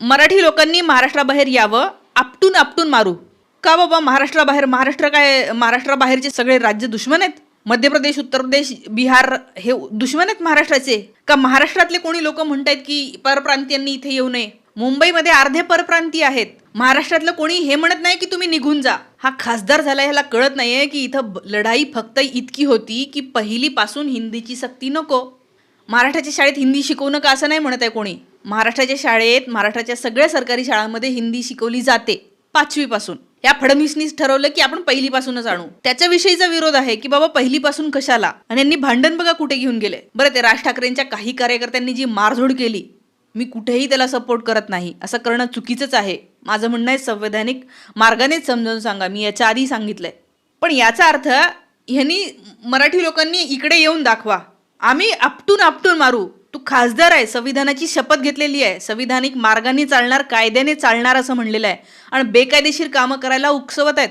मराठी लोकांनी महाराष्ट्राबाहेर यावं आपटून आपटून मारू. का बाबा महाराष्ट्राबाहेर महाराष्ट्र काय महाराष्ट्राबाहेरचे सगळे राज्य दुश्मन आहेत? मध्य प्रदेश उत्तर प्रदेश बिहार हे दुश्मन आहेत महाराष्ट्राचे? का महाराष्ट्रातले कोणी लोक म्हणतायत की परप्रांतीयांनी इथे येऊ नये? मुंबईमध्ये अर्धे परप्रांतीय आहेत. महाराष्ट्रातलं कोणी हे म्हणत नाही की तुम्ही निघून जा. हा खासदार झाला ह्याला कळत नाहीये की इथं लढाई फक्त इतकी होती की पहिलीपासून हिंदीची सक्ती नको. महाराष्ट्राच्या शाळेत हिंदी शिकवू नका असं नाही म्हणत आहे कोणी? महाराष्ट्राच्या शाळेत महाराष्ट्राच्या सगळ्या सरकारी शाळांमध्ये हिंदी शिकवली जाते पाचवीपासून. या फडणवीसनीच ठरवलं की आपण पहिलीपासूनच आणू. त्याच्याविषयीचा विरोध आहे की बाबा पहिलीपासून कशाला? आणि यांनी भांडण बघा कुठे घेऊन गेले. बरं ते राज ठाकरेंच्या काही कार्यकर्त्यांनी जी मारझोड केली मी कुठेही त्याला सपोर्ट करत नाही. असं करणं चुकीचंच आहे. माझं म्हणणं आहे संवैधानिक मार्गानेच समजावून सांगा. मी याच्या आधी सांगितलंय. पण याचा अर्थ ह्यांनी मराठी लोकांनी इकडे येऊन दाखवा. आम्ही आपटून आपटून मारू. तू खासदार आहे संविधानाची शपथ घेतलेली आहे. संविधानिक मार्गाने चालणार कायद्याने चालणार असं म्हणलेलं आहे. आणि बेकायदेशीर कामं करायला उकसवत आहेत.